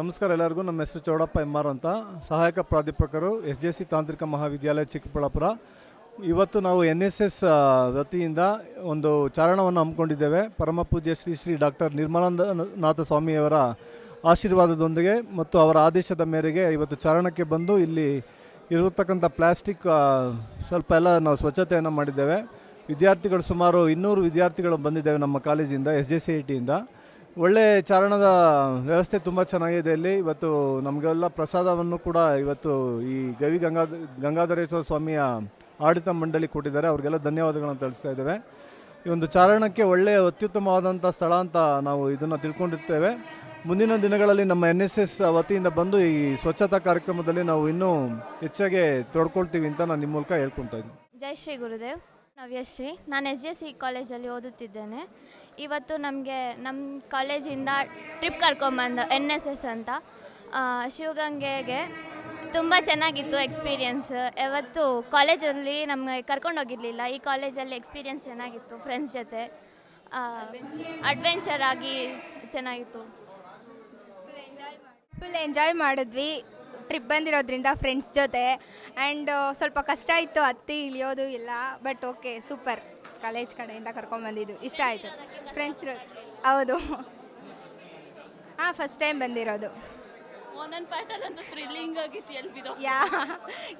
ನಮಸ್ಕಾರ ಎಲ್ಲರಿಗೂ. ನಮ್ಮ ಹೆಸರು ಚೌಡಪ್ಪ ಎಂ ಆರ್ ಅಂತ. ಸಹಾಯಕ ಪ್ರಾಧ್ಯಾಪಕರು ಎಸ್ ಜೆ ಸಿ ತಾಂತ್ರಿಕ ಮಹಾವಿದ್ಯಾಲಯ ಚಿಕ್ಕಬಳ್ಳಾಪುರ. ಇವತ್ತು ನಾವು ಎನ್ ಎಸ್ ಎಸ್ ವತಿಯಿಂದ ಒಂದು ಚಾರಣವನ್ನು ಹಮ್ಮಿಕೊಂಡಿದ್ದೇವೆ. ಪರಮ ಪೂಜ್ಯ ಶ್ರೀ ಶ್ರೀ ಡಾಕ್ಟರ್ ನಿರ್ಮಲಾನಂದನಾಥ ಸ್ವಾಮಿಯವರ ಆಶೀರ್ವಾದದೊಂದಿಗೆ ಮತ್ತು ಅವರ ಆದೇಶದ ಮೇರೆಗೆ ಇವತ್ತು ಚಾರಣಕ್ಕೆ ಬಂದು ಇಲ್ಲಿ ಇರತಕ್ಕಂಥ ಪ್ಲಾಸ್ಟಿಕ್ ಸ್ವಲ್ಪ ಎಲ್ಲ ನಾವು ಸ್ವಚ್ಛತೆಯನ್ನು ಮಾಡಿದ್ದೇವೆ. ವಿದ್ಯಾರ್ಥಿಗಳು ಸುಮಾರು ಇನ್ನೂರು ವಿದ್ಯಾರ್ಥಿಗಳು ಬಂದಿದ್ದೇವೆ ನಮ್ಮ ಕಾಲೇಜಿಂದ ಎಸ್ ಜೆ ಸಿ ಐ ಟಿಯಿಂದ ಒಳ್ಳೆ ಚಾರಣದ ವ್ಯವಸ್ಥೆ ತುಂಬ ಚೆನ್ನಾಗಿದೆ ಇಲ್ಲಿ. ಇವತ್ತು ನಮಗೆಲ್ಲ ಪ್ರಸಾದವನ್ನು ಕೂಡ ಇವತ್ತು ಈ ಗವಿ ಗಂಗಾ, ಗಂಗಾಧರೇಶ್ವರ ಸ್ವಾಮಿಯ ಆಡಳಿತ ಮಂಡಳಿ ಕೊಟ್ಟಿದ್ದಾರೆ. ಅವ್ರಿಗೆಲ್ಲ ಧನ್ಯವಾದಗಳನ್ನು ತಿಳಿಸ್ತಾ ಇದ್ದೇವೆ. ಈ ಒಂದು ಚಾರಣಕ್ಕೆ ಒಳ್ಳೆಯ ಅತ್ಯುತ್ತಮವಾದಂಥ ಸ್ಥಳ ಅಂತ ನಾವು ಇದನ್ನು ತಿಳ್ಕೊಂಡಿರ್ತೇವೆ. ಮುಂದಿನ ದಿನಗಳಲ್ಲಿ ನಮ್ಮ ಎನ್ ಎಸ್ ಎಸ್ ವತಿಯಿಂದ ಬಂದು ಈ ಸ್ವಚ್ಛತಾ ಕಾರ್ಯಕ್ರಮದಲ್ಲಿ ನಾವು ಇನ್ನೂ ಹೆಚ್ಚಾಗಿ ತೊಡ್ಕೊಳ್ತೀವಿ ಅಂತ ನಾನು ನಿಮ್ಮ ಮೂಲಕ ಹೇಳ್ಕೊತಾ ಇದ್ದೀನಿ. ಜೈ ಶ್ರೀ ಗುರುದೇವ್. ನವ್ಯಶ್ರೀ. ನಾನು ಎಸ್ ಜೆ ಸಿ ಕಾಲೇಜಲ್ಲಿ ಓದುತ್ತಿದ್ದೇನೆ. ಇವತ್ತು ನಮಗೆ ನಮ್ಮ ಕಾಲೇಜಿಂದ ಟ್ರಿಪ್ ಕರ್ಕೊಂಬಂದು ಎನ್ ಎಸ್ ಎಸ್ ಅಂತ. ಶಿವಗಂಗೆಗೆ ತುಂಬ ಚೆನ್ನಾಗಿತ್ತು ಎಕ್ಸ್ಪೀರಿಯನ್ಸ್ ಯಾವತ್ತು ಕಾಲೇಜಲ್ಲಿ ನಮಗೆ ಕರ್ಕೊಂಡು ಹೋಗಿರಲಿಲ್ಲ ಈ ಕಾಲೇಜಲ್ಲಿ ಎಕ್ಸ್ಪೀರಿಯನ್ಸ್ ಚೆನ್ನಾಗಿತ್ತು ಫ್ರೆಂಡ್ಸ್ ಜೊತೆ. ಅಡ್ವೆಂಚರ್ ಆಗಿ ಚೆನ್ನಾಗಿತ್ತು. ಫುಲ್ ಎಂಜಾಯ್ ಮಾಡಿದ್ವಿ. ಟ್ರಿಪ್ ಬಂದಿರೋದ್ರಿಂದ ಫ್ರೆಂಡ್ಸ್ ಜೊತೆ. ಆ್ಯಂಡ್ ಸ್ವಲ್ಪ ಕಷ್ಟ ಇತ್ತು ಹತ್ತಿ ಇಳಿಯೋದು ಇಲ್ಲ ಬಟ್ ಓಕೆ ಸೂಪರ್ ಕಾಲೇಜ್ ಕಡೆಯಿಂದ ಕರ್ಕೊಂಬಂದಿದ್ದು ಇಷ್ಟ ಆಯಿತು. ಫ್ರೆಂಡ್ಸ್ ಹೌದು. ಹಾಂ ಫಸ್ಟ್ ಟೈಮ್ ಬಂದಿರೋದು. ಯಾ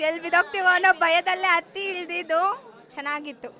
ಎಲ್ಲಿ ಬಿದ್ದೋಗ್ತೀವೋ ಅನ್ನೋ ಭಯದಲ್ಲೇ ಹತ್ತಿ ಇಳಿದಿದ್ದು. ಚೆನ್ನಾಗಿತ್ತು.